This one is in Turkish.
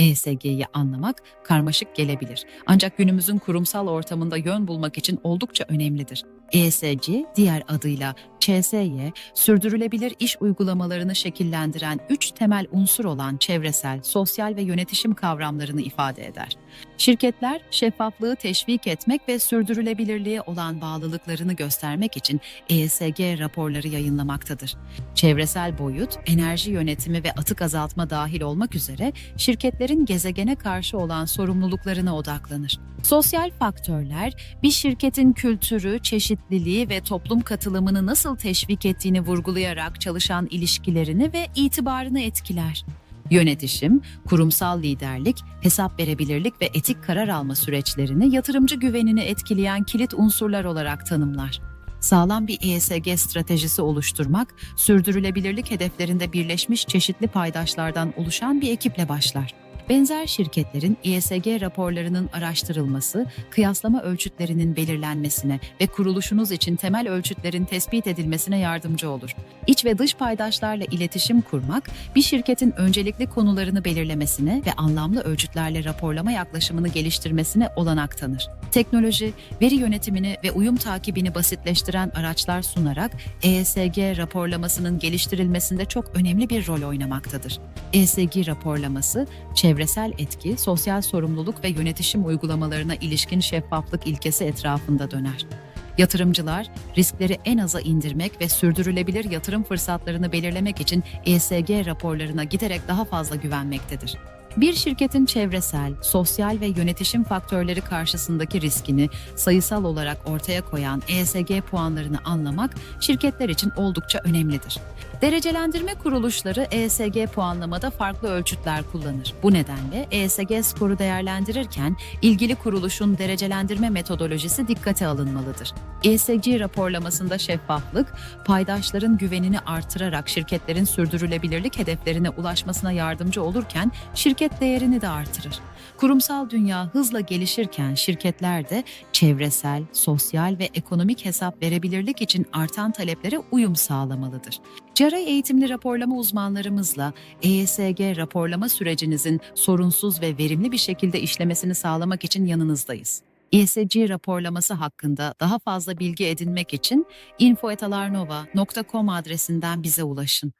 ESG'yi anlamak karmaşık gelebilir. Ancak günümüzün kurumsal ortamında yön bulmak için oldukça önemlidir. ESG, diğer adıyla ÇSY, sürdürülebilir iş uygulamalarını şekillendiren üç temel unsur olan çevresel, sosyal ve yönetişim kavramlarını ifade eder. Şirketler, şeffaflığı teşvik etmek ve sürdürülebilirliğe olan bağlılıklarını göstermek için ESG raporları yayınlamaktadır. Çevresel boyut, enerji yönetimi ve atık azaltma dahil olmak üzere şirketlerin gezegene karşı olan sorumluluklarına odaklanır. Sosyal faktörler, bir şirketin kültürü, çeşitliliği ve toplum katılımını nasıl teşvik ettiğini vurgulayarak çalışan ilişkilerini ve itibarını etkiler. Yönetişim, kurumsal liderlik, hesap verebilirlik ve etik karar alma süreçlerini yatırımcı güvenini etkileyen kilit unsurlar olarak tanımlar. Sağlam bir ESG stratejisi oluşturmak, sürdürülebilirlik hedeflerinde birleşmiş çeşitli paydaşlardan oluşan bir ekiple başlar. Benzer şirketlerin ESG raporlarının araştırılması, kıyaslama ölçütlerinin belirlenmesine ve kuruluşunuz için temel ölçütlerin tespit edilmesine yardımcı olur. İç ve dış paydaşlarla iletişim kurmak, bir şirketin öncelikli konularını belirlemesine ve anlamlı ölçütlerle raporlama yaklaşımını geliştirmesine olanak tanır. Teknoloji, veri yönetimini ve uyum takibini basitleştiren araçlar sunarak ESG raporlamasının geliştirilmesinde çok önemli bir rol oynamaktadır. ESG raporlaması, çevresel etki, sosyal sorumluluk ve yönetişim uygulamalarına ilişkin şeffaflık ilkesi etrafında döner. Yatırımcılar, riskleri en aza indirmek ve sürdürülebilir yatırım fırsatlarını belirlemek için ESG raporlarına giderek daha fazla güvenmektedir. Bir şirketin çevresel, sosyal ve yönetişim faktörleri karşısındaki riskini sayısal olarak ortaya koyan ESG puanlarını anlamak şirketler için oldukça önemlidir. Derecelendirme kuruluşları ESG puanlamada farklı ölçütler kullanır. Bu nedenle ESG skoru değerlendirirken ilgili kuruluşun derecelendirme metodolojisi dikkate alınmalıdır. ESG raporlamasında şeffaflık, paydaşların güvenini artırarak şirketlerin sürdürülebilirlik hedeflerine ulaşmasına yardımcı olurken şirket değerini de artırır. Kurumsal dünya hızla gelişirken şirketler de çevresel, sosyal ve ekonomik hesap verebilirlik için artan taleplere uyum sağlamalıdır. CERAY eğitimli raporlama uzmanlarımızla ESG raporlama sürecinizin sorunsuz ve verimli bir şekilde işlemesini sağlamak için yanınızdayız. ESG raporlaması hakkında daha fazla bilgi edinmek için info.alarnova.com adresinden bize ulaşın.